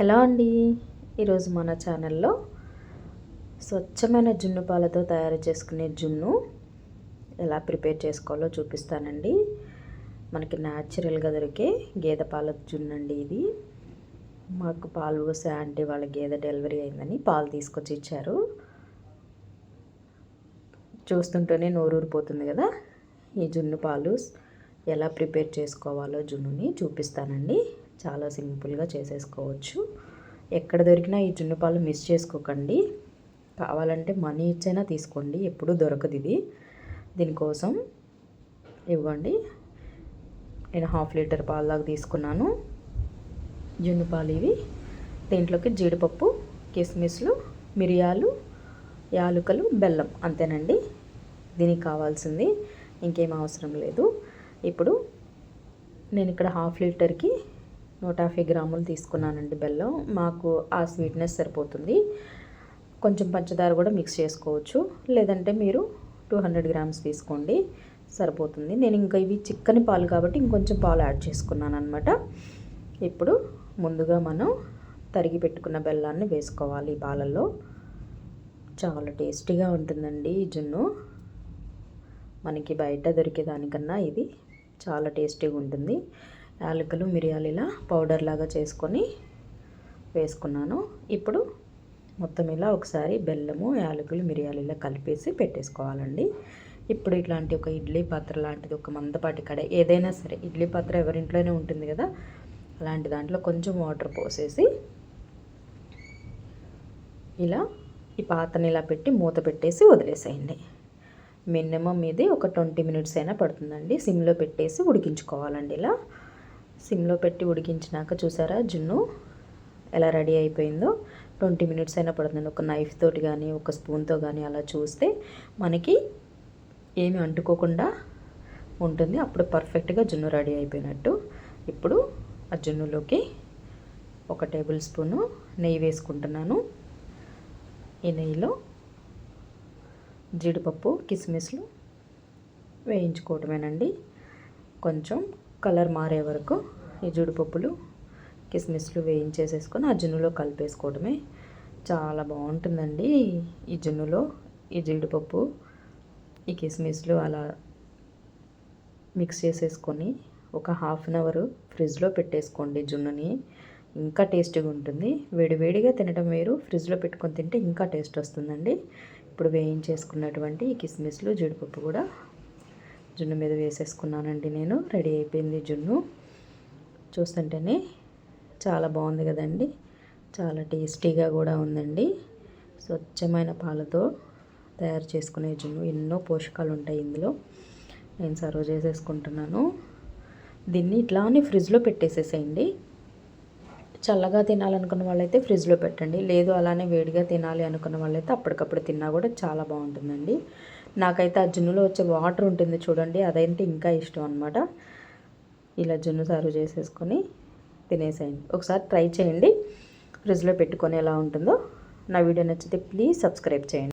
Hello అండి. ఈరోజు మన ఛానల్లో స్వచ్ఛమైన జున్ను పాలతో తయారు చేసుకునే జున్ను ఎలా ప్రిపేర్ చేసుకోవాలో చూపిస్తానండి. మనకి న్యాచురల్గా దొరికే గేదె పాల జున్ను అండి ఇది. మాకు పాలు పోసే ఆంటీ వాళ్ళ గేదె డెలివరీ అయిందని పాలు తీసుకొచ్చి ఇచ్చారు. చూస్తుంటేనే నోరూరిపోతుంది కదా. ఈ జున్ను పాలు ఎలా ప్రిపేర్ చేసుకోవాలో జున్నుని చూపిస్తానండి. చాలా సింపుల్గా చేసేసుకోవచ్చు. ఎక్కడ దొరికినా ఈ జున్ను పాలు మిస్ చేసుకోకండి. కావాలంటే మనీ ఇచ్చైనా తీసుకోండి. ఎప్పుడూ దొరకదు ఇది. దీనికోసం ఇవ్వండి. నేను హాఫ్ లీటర్ పాలు దాకా తీసుకున్నాను. జున్నుపాలు ఇవి. దీంట్లోకి జీడిపప్పు కిస్మిస్లు మిరియాలు యాలుకలు బెల్లం అంతేనండి. దీనికి కావాల్సింది ఇంకేం అవసరం లేదు. ఇప్పుడు నేను ఇక్కడ హాఫ్ లీటర్కి నూట యాభై గ్రాములు తీసుకున్నానండి బెల్లం. మాకు ఆ స్వీట్నెస్ సరిపోతుంది. కొంచెం పంచదార కూడా మిక్స్ చేసుకోవచ్చు. లేదంటే మీరు టూ హండ్రెడ్ గ్రామ్స్ తీసుకోండి. సరిపోతుంది. నేను ఇంకా ఇవి చిక్కని పాలు కాబట్టి ఇంకొంచెం పాలు యాడ్ చేసుకున్నాను అనమాట ఇప్పుడు ముందుగా మనం తరిగి పెట్టుకున్న బెల్లాన్ని వేసుకోవాలి ఈ పాలల్లో. చాలా టేస్టీగా ఉంటుందండి ఈ జున్ను. మనకి బయట దొరికేదానికన్నా ఇది చాలా టేస్టీగా ఉంటుంది. యాలకులు మిరియాలు ఇలా పౌడర్ లాగా చేసుకొని వేసుకున్నాను. ఇప్పుడు మొత్తం ఇలా ఒకసారి బెల్లము యాలకులు మిరియాలు ఇలా కలిపేసి పెట్టేసుకోవాలండి. ఇప్పుడు ఇట్లాంటి ఒక ఇడ్లీ పాత్ర లాంటిది ఒక మందపాటి కడ ఏదైనా సరే ఇడ్లీ పాత్ర ఎవరింట్లోనే ఉంటుంది కదా అలాంటి దాంట్లో కొంచెం వాటర్ పోసేసి ఇలా ఈ పాత్రని ఇలా పెట్టి మూత పెట్టేసి వదిలేసేయండి. మినిమం ఇది ఒక ట్వంటీ మినిట్స్ అయినా పడుతుందండి. సిమ్లో పెట్టేసి ఉడికించుకోవాలండి ఇలా. సిమ్లో పెట్టి ఉడికించినాక చూసారా జున్ను? ఎలా రెడీ అయిపోయిందో? ట్వంటీ మినిట్స్ అయినా పడుతుంది. ఒక నైఫ్ తోటి కానీ ఒక స్పూన్తో కానీ అలా చూస్తే మనకి ఏమి అంటుకోకుండా ఉంటుంది. అప్పుడు పర్ఫెక్ట్గా జున్ను రెడీ అయిపోయినట్టు. ఇప్పుడు ఆ జున్నులోకి ఒక టేబుల్ స్పూను నెయ్యి వేసుకుంటున్నాను. ఈ నెయ్యిలో జీడిపప్పు కిస్మిస్లు వేయించుకోవటమేనండి. కొంచెం కలర్ మారే వరకు ఈ జీడిపప్పులు కిస్మిస్లు వేయించేసేసుకొని ఆ జున్నులో కలిపేసుకోవడమే. చాలా బాగుంటుందండి ఈ జున్నులో ఈ జీడిపప్పు ఈ కిస్మిస్లు అలా మిక్స్ చేసేసుకొని ఒక హాఫ్ అన్ అవర్ ఫ్రిడ్జ్లో పెట్టేసుకోండి జున్నుని. ఇంకా టేస్టీగా ఉంటుంది. వేడివేడిగా తినడం వేరు ఫ్రిడ్జ్లో పెట్టుకొని తింటే ఇంకా టేస్ట్ వస్తుందండి. ఇప్పుడు వేయించేసుకున్నటువంటి ఈ కిస్మిస్లు జీడిపప్పు కూడా జున్ను మీద వేసేసుకున్నానండి నేను. రెడీ అయిపోయింది జున్ను. చూస్తుంటేనే చాలా బాగుంది కదండి. చాలా టేస్టీగా కూడా ఉందండి. స్వచ్ఛమైన పాలతో తయారు చేసుకునే జున్ను ఎన్నో పోషకాలు ఉంటాయి ఇందులో. నేను సర్వ్ చేసేసుకుంటున్నాను. దీన్ని ఇట్లానే ఫ్రిడ్జ్లో పెట్టేసేసేయండి. చల్లగా తినాలనుకున్న వాళ్ళైతే ఫ్రిడ్జ్లో పెట్టండి. లేదు అలానే వేడిగా తినాలి అనుకున్న వాళ్ళైతే అప్పటికప్పుడు తిన్నా కూడా చాలా బాగుంటుందండి. నాకైతే ఆ జున్నులో వచ్చే వాటర్ ఉంటుంది చూడండి అదైతే ఇంకా ఇష్టం అనమాట ఇలా జున్ను సారు చేసేసుకొని తినేసేయండి. ఒకసారి ట్రై చేయండి. ఫ్రిడ్జ్లో పెట్టుకొని ఎలా ఉంటుందో. నా వీడియో నచ్చితే ప్లీజ్ సబ్స్క్రైబ్ చేయండి.